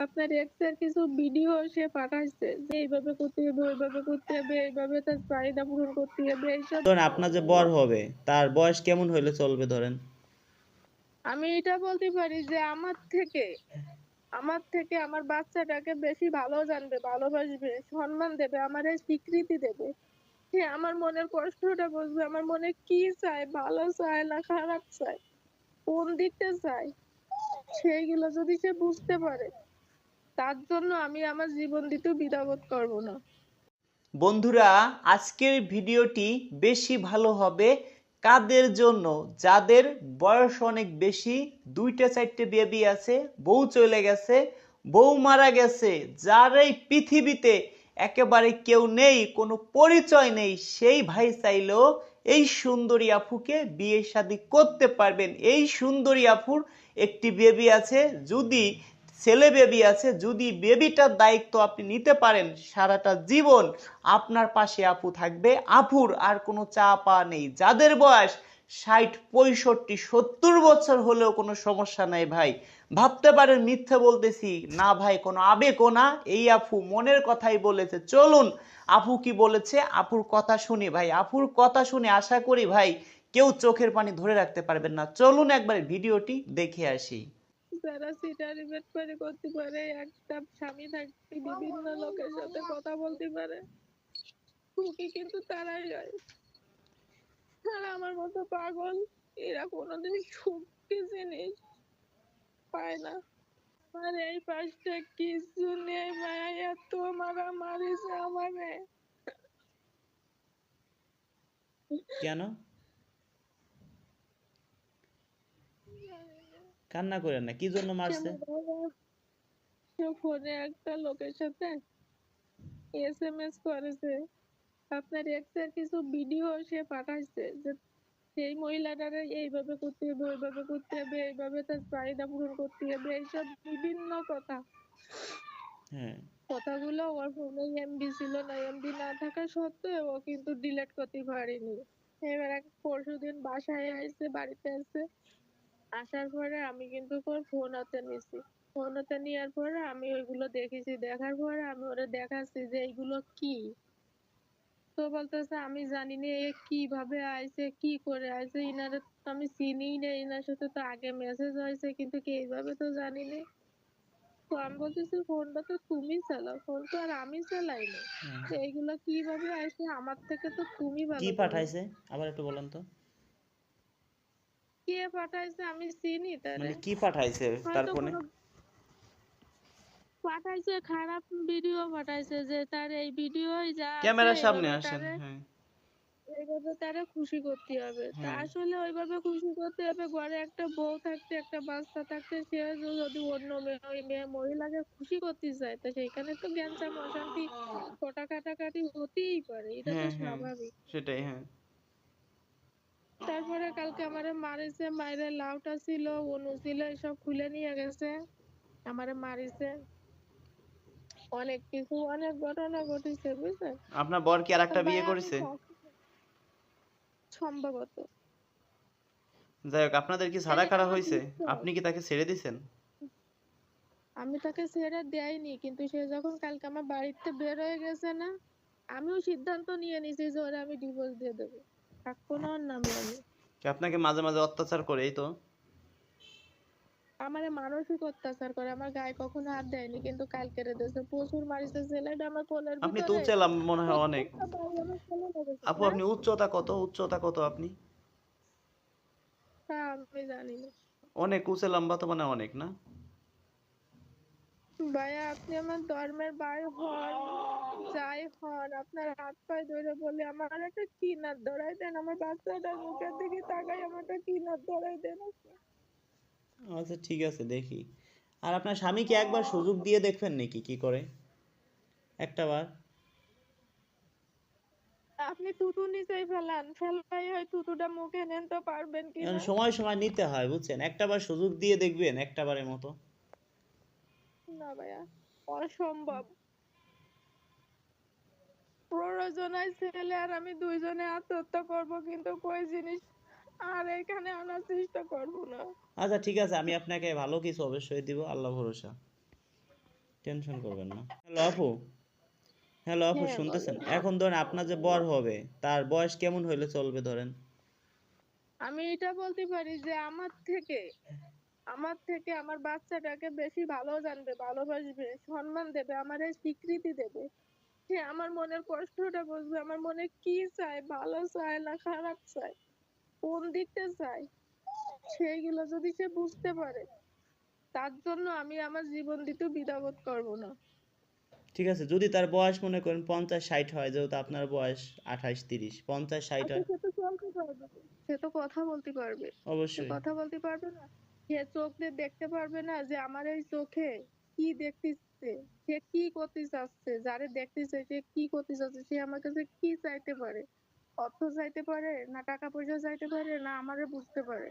আপনার এক্সের কিছু ভিডিও সে পাঠাইছে যে এইভাবে করতে হবে ওইভাবে করতে হবে এইভাবে তার চাহিদা পূরণ করতে হবে এইসব। ধরেন আপনার যে বর হবে তার বয়স কেমন হইলে চলবে ধরেন? আমি এটা বলতে পারি যে আমার থেকে আমার থেকে আমার বাচ্চাটাকে বেশি ভালো জানবে ভালোবাসবে সম্মান দেবে আমার এই স্বীকৃতি দেবে। সে আমার মনের কষ্টটা বুঝবে আমার মনে কি চায় ভালো চায় না খারাপ চায় কোন দিকটা চায় সেইগুলো যদি সে বুঝতে পারে তার জন্য আমি আমার জীবন দিতেও দ্বিধাবোধ করব না। বন্ধুরা, আজকের ভিডিওটি বেশি ভালো হবে কাদের জন্য? যাদের বয়স অনেক বেশি, দুইটা, চারটে বেবি আছে, বউ চলে গেছে, বউ মারা গেছে যার এই পৃথিবীতে একেবারে কেউ নেই, কোনো পরিচয় নেই, সেই ভাই চাইলেও এই সুন্দরী আফুকে বিয়ে শাদী করতে পারবেন। এই সুন্দরী আফুর একটি বেবি আছে, যদি ছেলে বেবি আছে, যদি বেবিটার দায়িত্ব আপনি নিতে পারেন, সারাটা জীবন আপনার পাশে আপু থাকবে। আপুর আর কোনো চা পা নেই। যাদের বয়স ষাট, পঁয়ষট্টি, সত্তর বছর হলেও কোনো সমস্যা নাই ভাই। ভাবতে পারেন, মিথ্যে বলতেছি, না ভাই, কোনো আবেগও না। এই আপু মনের কথাই বলেছে। চলুন, আপু কি বলেছে? আপুর কথা শুনি ভাই। আপুর কথা শুনে আশা করি ভাই, কেউ চোখের পানি ধরে রাখতে পারবেন না। চলুন একবার ভিডিওটি দেখে আসি। যারা সিটারি বেট করে করতে পারে, একটা স্বামী থাকতে বিভিন্ন লোকের সাথে কথা বলতে পারে। সুখী কিন্তু তারাই হয়। আর আমার মতো পাগল, এরা কোনোদিন সুকি জিনিস পায় না। আর এই পাশটা কিছু নেই মায়া এত মারা মারিছে আমাকে কেন? কান্না করেন না কি জন্য মারছে? ফোনে একটা লোকের সাথে এসএমএস করেছে। আপনার এক্সের কিছু ভিডিও সে পাঠাইছে যে সেই মহিলাটারে এইভাবে করতে হবে ওইভাবে করতে হবে এইভাবে তার চাহিদা পূরণ করতে হবে এইসব বিভিন্ন কথা। হ্যাঁ। কথাগুলো ওর ফোনে এমবি ছিল না এমবি না থাকা সত্ত্বেও ও কিন্তু ডিলিট করতে পারেনি। এবার এক পরশু দিন বাসায় আসছে বাড়িতে আসছে আসার পরে আমি কিন্তু ফোন হাতে নিছি। ফোন হাতে নেওয়ার পরে আমি ওইগুলো দেখেছি। দেখার পরে আমি ওরে দেখাচ্ছি যে এইগুলো কি? তো বলতেছে আমি জানি না এ কীভাবে আইছে কি করে আইছে ইনারে তো আমি চিনিই না ইনার সাথে তো আগে মেসেজ হয়েছে কিন্তু কি এইভাবে তো জানি না। তো আমি বলতেছি ফোনটা তো তুমি চালাও ফোন তো আর আমি চালাই না। তো এইগুলো কীভাবে আসে আমার থেকে তো তুমি ভালো কি পাঠাইছে? আবার একটু বলেন তো। কে পাঠাইছে আমি চিনি তারে। মানে কি পাঠাইছে তার ফোনে? পাঠাইছে খারাপ ভিডিও পাঠাইছে যে তার এই ভিডিও যা ক্যামেরার সামনে আসেন হ্যাঁ। এইভাবে তারা খুশি করতে হবে। হ্যাঁ। আসলে ওইভাবে খুশি করতে হবে ঘরে একটা বউ থাকতে একটা বাচ্চা থাকতে সে যদি অন্য মেয়ে মহিলাকে খুশি করতে চায় তো সেখানে তো জ্ঞান গ্যাঞ্জাম অশান্তি কটা কাটাকাটি হতেই পারে। এটা তো হ্যাঁ, হ্যাঁ। স্বাভাবিক। সেটাই হ্যাঁ। তারপরে কালকে আমারে মারিছে মাইরে লাউটা ছিল অনু ছিল এসব খুলে নিয়ে গেছে আমারে মারিছে। অনেক কিছু অনেক ঘটনা ঘটেছে বুঝছেন আপনার বর কি আর একটা তো বিয়ে করেছে সম্ভবত। যাই হোক আপনাদের কি ছাড়া খাড়া হয়েছে? আপনি কি তাকে ছেড়ে দিছেন আমি তাকে ছেড়ে দেয়নি কিন্তু সে যখন কালকে আমার বাড়িতে বের হয়ে গেছে না আমিও সিদ্ধান্ত নিয়ে নিয়েছি যে ওরে আমি ডিভোর্স দিয়ে দেবো। থাকব না ওর নামে আমি কি আপনাকে মাঝে মাঝে অত্যাচার করে এই তো? আমারে মানসিক অত্যাচার করে আমার গায়ে কখনো হাত দেয়নি কিন্তু কালকে রে দিয়েছে প্রচুর মারিছে ছেলেটা আমার কোলের আপনি তো ভিতরে। মনে হয় অনেক। কোলে। আপু আপনি উচ্চতা কত? উচ্চতা কত আপনি? তা আমি জানি না। অনেক উঁচে লম্বা তো মানে অনেক না? ভাইয়া আপনি আমার ধর্মের ভাই হন। যাই হন আপনার হাত পায়ে ধরে বলে আমার একটা কিনার ধরাই দেন আমার বাচ্চাটার মুখের দিকে তাকাই আমার একটা কিনার ধরাই দেন আচ্ছা। ঠিক আছে দেখি। আর আপনার স্বামীকে একবার সুযোগ দিয়ে দেখবেন নাকি কি করে? একটা বার। আপনি তুতু নিচেই ফেলান ফেলাই হয় তুতুটা মুখে নেন তো পারবেন কি সময় সময় নিতে হয় বুঝছেন? একটা বার সুযোগ দিয়ে দেখবেন একটা বারের মতো। না ভাইয়া অসম্ভব। প্রয়োজনায় ছেলে আর আমি দুইজনে আত্মহত্যা করব কিন্তু কই জিনিস? আর এখানে আনার চেষ্টা করব না। আচ্ছা ঠিক আছে আমি আপনাকে ভালো কিছু অবশ্যই দিব আল্লাহ ভরসা। টেনশন করবেন না। হ্যালো আপু। হ্যালো আপু হ্যাঁ, শুনতেছেন? এখন ধরেন আপনার যে বর হবে তার বয়স কেমন হইলে চলবে ধরেন? আমি এটা বলতে পারি যে আমার থেকে আমার থেকে আমার বাচ্চাটাকে বেশি ভালো জানবে ভালোবাসবে সম্মান দেবে আমার এই স্বীকৃতি দেবে। সে আমার মনের কষ্টটা বুঝবে আমার মনে কি চায় ভালো চায় না খারাপ চায় কোন দিকটা চায় সেইগুলো যদি সে বুঝতে পারে তার জন্য আমি আমার জীবন দিতে দ্বিধাবোধ করব না। ঠিক আছে যদি তার বয়স মনে করেন পঞ্চাশ ষাট হয় যেহেতু আপনার বয়স আঠাশ তিরিশ পঞ্চাশ ষাট আচ্ছা, হয় পারবে সে তো কথা বলতে পারবে। অবশ্যই। কথা বলতে পারবে না? সে চোখ দিয়ে দেখতে পারবে না যে আমার এই চোখে কি দেখতেছে সে কি করতে চাচ্ছে যারে দেখতেছে সে কি করতে চাচ্ছে সে আমার কাছে কি চাইতে পারে? অর্থ চাইতে পারে না টাকা পয়সা চাইতে পারে না আমারে বুঝতে পারে?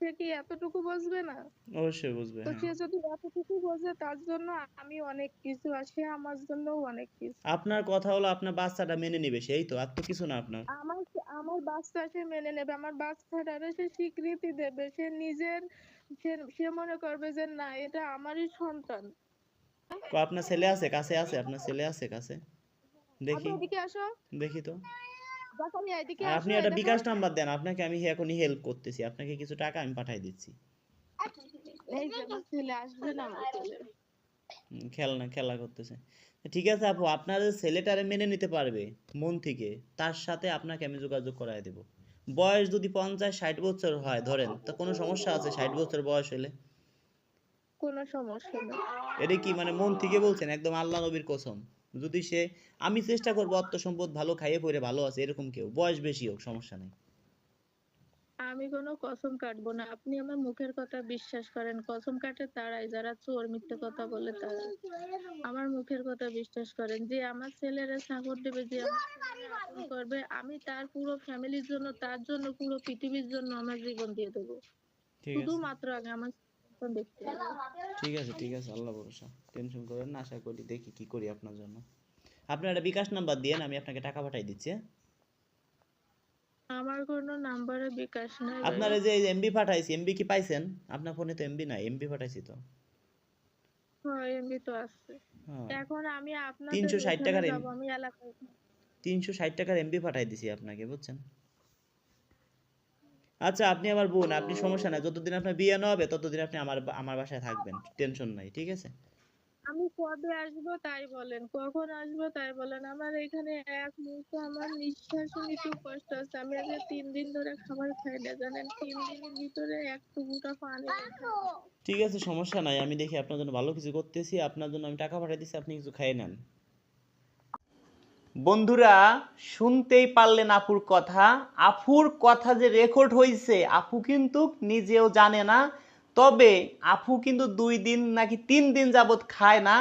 সে কি এতটুকু বুঝবে না? অবশ্যই বুঝবে তো হ্যাঁ। সে যদি এতটুকু বোঝে তার জন্য আমি অনেক কিছু আর সে আমার জন্য অনেক কিছু। আপনার কথা হলো আপনার বাচ্চাটা মেনে নেবে সেই তো আর তো কিছু না আপনার। আমার আমার বাচ্চা সে মেনে নেবে আমার বাচ্চাটারে সে স্বীকৃতি দেবে সে নিজের সে মনে করবে যে না এটা আমারই সন্তান। তো আপনার ছেলে আছে? কাছে আছে? আপনার ছেলে আছে কাছে? দেখি। এদিকে আসো। দেখি তো। আপনি একটা বিকাশ নাম্বার দেন। আপনাকে আমি এখনই হেল্প করতেছি। আপনাকে কিছু টাকা আমি পাঠাই দিচ্ছি। খেলনা খেলা করতেছে। ঠিক আছে আপু আপনার ছেলেটারে মেনে নিতে পারবে মন থেকে। তার সাথে আপনাকে আমি যোগাযোগ করায় দেব। বয়স যদি পঞ্চাশ ষাট বছর হয় ধরেন তো কোনো সমস্যা আছে? ষাট বছর বয়স হলে? কোনো সমস্যা নেই। এটা কি মানে মন থেকে বলছেন? একদম আল্লাহ নবীর কসম। যদি সে আমি চেষ্টা করব অর্থ সম্পদ ভালো খাইয়ে পরে ভালো আছে এরকম কেউ বয়স বেশি হোক সমস্যা নেই। আমি কোনো কসম কাটবো না। আপনি আমার মুখের কথা বিশ্বাস করেন। কসম কাটে তারাই যারা চোর মিথ্যে কথা বলে তারা। আমার মুখের কথা বিশ্বাস করেন। যে আমার ছেলেরা সাপোর্ট দেবে যে করবে আমি তার পুরো ফ্যামিলির জন্য তার জন্য পুরো পৃথিবীর জন্য আমার জীবন দিয়ে দেবো। শুধুমাত্র আগে আমার দেখতে ঠিক আছে ঠিক আছে। আল্লাহ ভরসা। টেনশন করেন না আশা করি দেখি কি করি আপনার জন্য। আপনার একটা বিকাশ নাম্বার দিয়েন আমি আপনাকে টাকা পাঠাই দিচ্ছি হ্যাঁ? আমার কোনো নাম্বারে বিকাশ নাই আপনার এই যে এমবি পাঠাইছি এমবি কি পাইছেন? আপনার ফোনে তো এমবি নাই এমবি পাঠাইছি তো। হয় এমবি তো আছে। হ্যাঁ। এখন আমি আপনাদের 360 ওখানে টাকার আমি এলাকায় তিনশো ষাট টাকার এমবি পাঠাই দিছি আপনাকে বুঝছেন? আচ্ছা আপনি আমার বোন আপনি সমস্যা নাই। যতদিন আপনার বিয়ে না হবে ততদিন আপনি আমার আমার বাসায় থাকবেন টেনশন নাই ঠিক আছে? আমি কবে আসব তাই বলেন, কখন আসব তাই বলেন। আমার এখানে এক মুহূর্ত আমার নিঃশ্বাস নিতে কষ্ট আছে আমি আজকে তিন দিন ধরে খাবার খাই না, জানেন? তিন দিনের ভিতরে এক টুকুটা পানি ঠিক আছে, সমস্যা নাই। আমি দেখি আপনার জন্য ভালো কিছু করতেছি। আপনার জন্য আমি টাকা পাঠিয়ে দিচ্ছি আপনি কিছু খাই নেন। বন্ধুরা, শুনতেই পারলেন আপুর কথা। আফুর কথা যে রেকর্ড হয়েছে আপু কিন্তু নিজেও জানে না তবে আপু কিন্তু দুই দিন নাকি তিন দিন যাবৎ খায় না।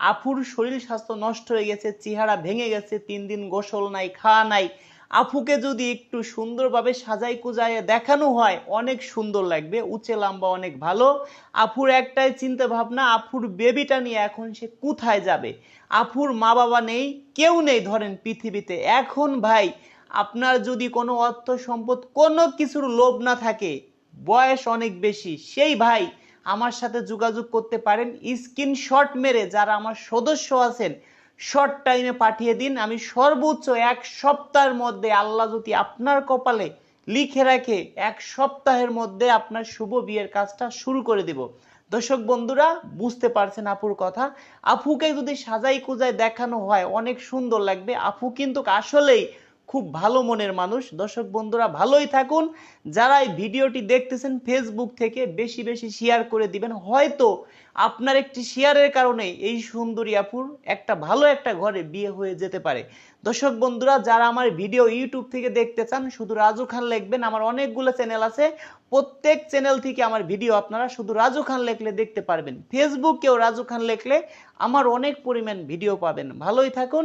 আফুর শরীর স্বাস্থ্য নষ্ট হয়ে গেছে, চেহারা ভেঙে গেছে, তিন দিন গোসল নাই, খাওয়া নাই। আফুকে যদি একটু সুন্দরভাবে সাজাই কুজাইয়ে দেখানো হয়, অনেক সুন্দর লাগবে, উঁচে লম্বা অনেক ভালো। আফুর একটাই চিন্তা ভাবনা, আফুর বেবিটা নিয়ে এখন সে কোথায় যাবে? আফুর মা বাবা নেই, কেউ নেই ধরেন পৃথিবীতে। এখন ভাই, আপনার যদি কোনো অর্থ সম্পদ কোনো কিছুর লোভ না থাকে বয়স অনেক বেশি। সেই ভাই আমার সাথে যোগাযোগ করতে পারেন, স্ক্রিনশট মেরে যারা আমার সদস্য আছেন শর্ট টাইমে পাঠিয়ে দিন। আমি সর্বোচ্চ এক সপ্তাহের মধ্যে, আল্লাহ যদি আপনার কপালে লিখে রাখে, এক সপ্তাহের মধ্যে আপনার শুভ বিয়ের কাজটা শুরু করে দিব। দর্শক বন্ধুরা, বুঝতে পারছেন আপুর কথা? আপুকে যদি সাজাই কুজাই দেখানো হয়, অনেক সুন্দর লাগবে। আপু কিন্তু আসলেই খুব ভালো মনের মানুষ। দর্শক বন্ধুরা, ভালোই থাকুন। যারা এই ভিডিওটি দেখতেছেন ফেসবুক থেকে বেশি বেশি শেয়ার করে দিবেন। হয়তো আপনার একটি শেয়ারের কারণে এই সুন্দরী আপুর একটা ভালো একটা ঘরে বিয়ে হয়ে যেতে পারে। দর্শক বন্ধুরা, যারা আমার ভিডিও ইউটিউব থেকে দেখতে চান, শুধু রাজু খান লিখবেন, আমার অনেকগুলো চ্যানেল আছে। প্রত্যেক চ্যানেল থেকে আমার ভিডিও আপনারা শুধু রাজু খান লেখলে দেখতে পারবেন। ফেসবুকেও রাজু খান লেখলে আমার অনেক পরিমাণ ভিডিও পাবেন। ভালোই থাকুন।